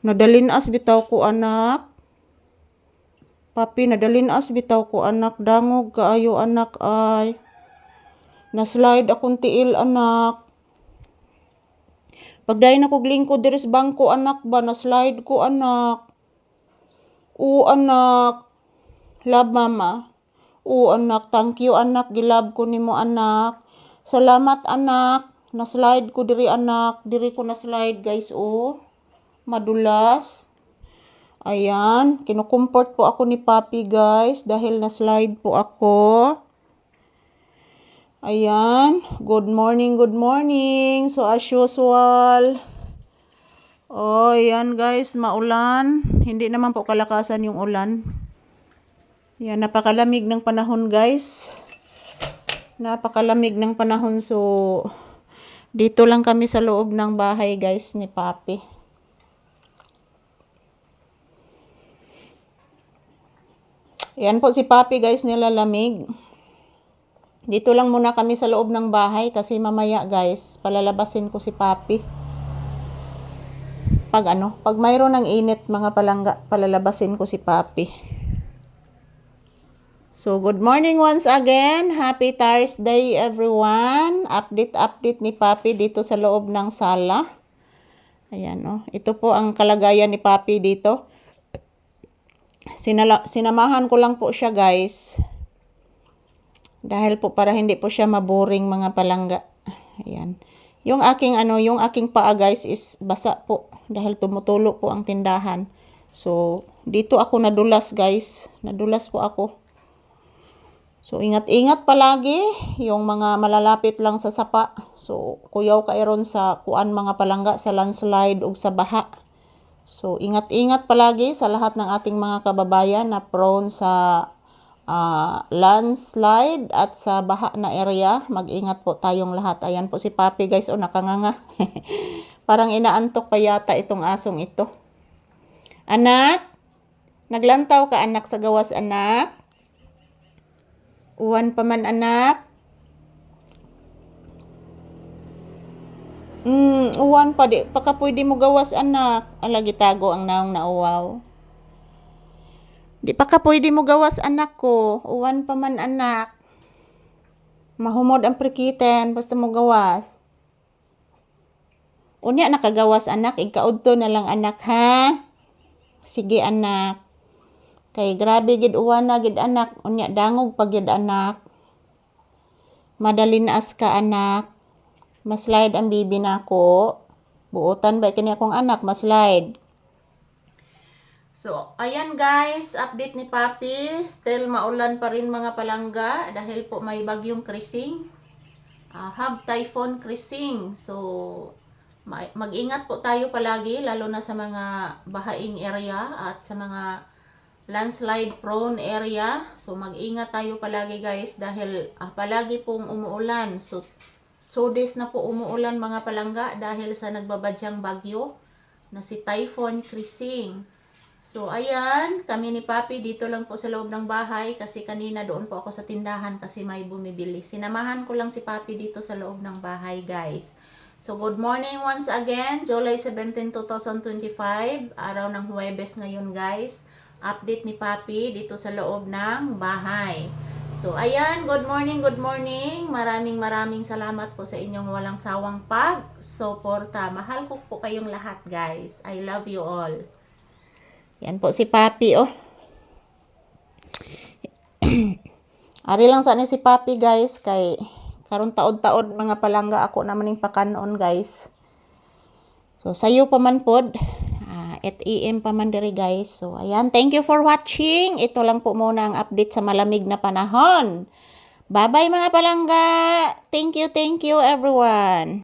Nadalin as bitaw ko anak. Papi, nadalin as bitaw ko anak. Dangog kaayo anak ay. Na-slide akong tiil anak. Pagdayon ako lingkod diri bangko anak ba, na-slide ko anak. Oo anak. Love mama. Oo anak, thank you anak, gilab ko nimo anak. Salamat anak. Na-slide ko diri anak. Diri ko na-slide guys oh. Madulas. Ayan, kinukumport po ako ni Papi guys dahil na-slide po ako. Ayan, good morning, good morning. So as usual, oh ayan guys, maulan. Hindi naman po kalakasan yung ulan. Yan, napakalamig ng panahon guys. Napakalamig ng panahon so dito lang kami sa loob ng bahay guys ni Papi. Yan po si Papi guys nilalamig. Dito lang muna kami sa loob ng bahay kasi mamaya guys, palalabasin ko si Papi. Pag ano, pag mayroon ng init mga palangga, palalabasin ko si Papi. So, good morning once again. Happy Thursday everyone. Update update ni Papi dito sa loob ng sala. Ayan oh. Ito po ang kalagayan ni Papi dito. Sinala, sinamahan ko lang po siya guys. Dahil po para hindi po siya maboring mga palangga. Ayan. Yung aking ano, yung aking paa guys is basa po dahil tumutulo po ang tindahan. So, dito ako nadulas guys. Nadulas po ako. So, ingat-ingat palagi yung mga malalapit lang sa sapa. So, kuyaw kairon sa kuan mga palangga sa landslide o sa baha. So, ingat-ingat palagi sa lahat ng ating mga kababayan na prone sa uh, landslide at sa baha na area. Mag-ingat po tayong lahat. Ayan po si Papi guys. O, nakanganga. Parang inaantok pa yata itong asong ito. Anak, naglantaw ka anak sa gawas anak. Uwan pa man anak. Mm, uwan pa di pa ka pwede mo gawas anak. Ala gitago ang naong nauwaw. Di pa ka pwede mo gawas anak ko. Uwan pa man anak. Mahumod ang prikiten basta mo gawas. Unya nakagawas anak, ikaudto na lang anak ha. Sige anak. Kay grabe gid uwan na gid anak, unya dangog pa gid anak. Madali na as ka anak. Maslide ang bibi nako. Buotan ba kini akong anak maslide. So, ayan guys, update ni Papi. Still maulan pa rin mga palangga dahil po may bagyong krising. Uh, have typhoon krising. So, ma- mag-ingat po tayo palagi lalo na sa mga bahaing area at sa mga landslide prone area. So mag-ingat tayo palagi guys dahil ah, palagi pong umuulan. So so days na po umuulan mga palangga dahil sa nagbabadyang bagyo na si Typhoon Krising. So ayan, kami ni Papi dito lang po sa loob ng bahay kasi kanina doon po ako sa tindahan kasi may bumibili. Sinamahan ko lang si Papi dito sa loob ng bahay guys. So good morning once again, July 17, 2025, araw ng Huwebes ngayon guys update ni Papi dito sa loob ng bahay. So, ayan, good morning, good morning. Maraming maraming salamat po sa inyong walang sawang pag-suporta. Mahal ko po kayong lahat, guys. I love you all. Yan po si Papi, oh. Ari lang sa ni si Papi, guys, kay karon taod-taod mga palangga ako naman ning pakanon, guys. So, sayo pa man pod at AM pa man diri guys. So, ayan. Thank you for watching. Ito lang po muna ang update sa malamig na panahon. Bye-bye mga palangga. Thank you, thank you everyone.